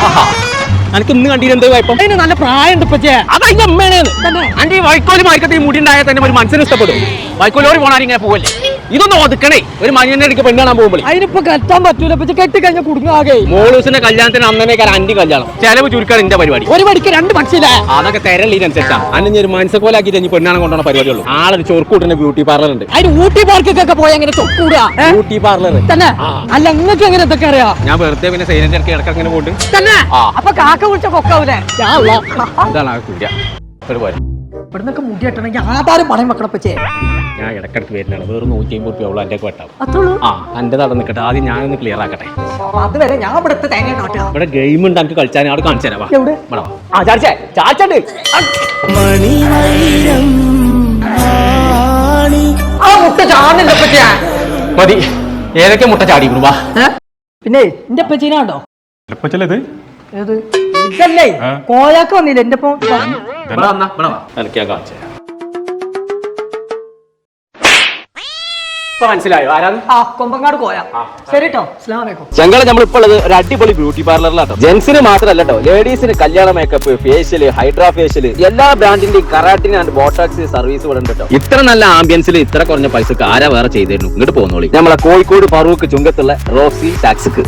ആഹാ. എനിക്ക് ഇന്ന് കണ്ടീന് എന്ത് കുഴപ്പം അതിന് നല്ല പ്രായമുണ്ട് ഇപ്പച്ചേ അത് അതിന്റെ അമ്മയാണ് തന്നെ? അന്റെ ഈ വൈക്കോൽ മാർക്കറ്റ് മുടി ഉണ്ടായാൽ തന്നെ ഒരു മനസ്സിന് ഇഷ്ടപ്പെടും. വൈക്കോലോട് പോണാൽ ഇങ്ങനെ പോവല്ലേ? ഇതൊന്നും ഒതുക്കണേ. ഒരു മനുഷ്യന്റെ ഇടയ്ക്ക് പെണ്ണ് കാണാൻ പോകുമ്പോൾ അതിനിപ്പോ കെട്ടാൻ പറ്റൂല. ഇപ്പച്ചി കെട്ടി കഴിഞ്ഞാൽ കുടുങ്ങാകെ മോളൂസിന്റെ കല്യാണത്തിന് അന്നേക്കാൾ അന്റി കല്യാണം. ചെലവ് ചുരുക്കാണ് എന്റെ പരിപാടി. ഒരു മണിക്ക് രണ്ട് പക്ഷിയില്ലേ? അതൊക്കെ തെരലിനനുസരിച്ചാണ് അന്നെ ഒരു മനസ്സക്കോലാക്കിയിട്ട് കഴിഞ്ഞ പെണ്ണാണ് കൊണ്ടുപോണ പരിപാടിയുള്ളൂ. ആളൊരു ചൊറുക്കൂട്ടിന്റെ ബ്യൂട്ടി പാർലർ ഉണ്ട് അതിന് ഊട്ടി പാർക്കൊക്കെ പോയി അങ്ങനെ ബ്യൂട്ടി പാർലർ തന്നെ. അല്ല നിങ്ങൾക്ക് എങ്ങനെ ഇതൊക്കെ അറിയാം? ഞാൻ വെറുതെ പിന്നെ സൈലന്റ് ഇടയ്ക്ക് ഇടയ്ക്ക് അങ്ങനെ പോയിട്ട് തന്നെ. അപ്പൊ കാക്ക വിളിച്ച കൊക്കാവൂലേ? ഇതാണ് ആ കുര്യ? പോലെ ഇവിടുന്നൊക്കെ മുടി കെട്ടണമെങ്കിൽ ആധാരം പണയം വെക്കണം പച്ചേ ഞാൻ ഇടക്കിടക്ക് വരുന്നതാണ്. വേറെ നൂറ്റി അമ്പത് രൂപ ഉള്ളൂ എന്റെ വെട്ടാവും. അത്രയുള്ളൂ? ആ എന്റെ നടന്ന് നിൽക്കട്ടെ ആദ്യം ഞാനൊന്ന് ക്ലിയർ ആക്കട്ടെ. അതുവരെ ഞാൻ ഇവിടുത്തെ തേങ്ങ കാട്ടുക ഇവിടെ ഗെയിം ഉണ്ട്. എനിക്ക് കളിച്ചാൽ അവിടെ കാണിച്ചു തരാം. എവിടെ? ആ ചാച്ചേ ചാച്ചുണ്ട് ആ. മുട്ട ചാന്നില്ല പച്ചേ മതി. ഏതൊക്കെ മുട്ട ചാടി വാ. പിന്നെ എന്റെ പച്ചീനാണ്ടോ ഇത്? ഏത്? ഇതല്ലേ. കോയാക്ക് വന്നില്ല എന്റെ ഒപ്പം ഇവിടെ വന്നാ ഇവിടെ വാ. എനിക്ക് ഞാൻ കാണിച്ചു തരാം. ഇപ്പൊ മനസ്സിലായോ? ആരാന്ന്? ആ കൊമ്പങ്ങാട് കോയ ശരി കേട്ടോ അസ്ലാം വലൈക്കും ഞങ്ങളെ നമ്മളിപ്പോൾ ഉള്ളത് ഒരു അടിപൊളി ബ്യൂട്ടി പാർലറിലാട്ടോ. ജെന്റ്സിന് മാത്രമല്ല കേട്ടോ ലേഡീസിന് കല്യാണ മേക്കപ്പ് ഫേഷ്യൽ ഹൈഡ്രാ ഫേഷ്യൽ എല്ലാ ബ്രാൻഡിന്റെയും കറാട്ടിന് ആൻഡ് ബോട്ടാക്സ് സർവീസ് ഇവിടെ ഉണ്ട് കേട്ടോ ഇത്ര നല്ല ആംബിയൻസിൽ ഇത്ര കുറഞ്ഞ പൈസക്ക് ആരാ വേറെ ചെയ്തിരുന്നു? ഇങ്ങോട്ട് പോകുന്നോളി നമ്മളെ കോഴിക്കോട് ഫറൂഖ് ചുങ്കത്തുള്ള റോസി ടാക്സിക്ക്.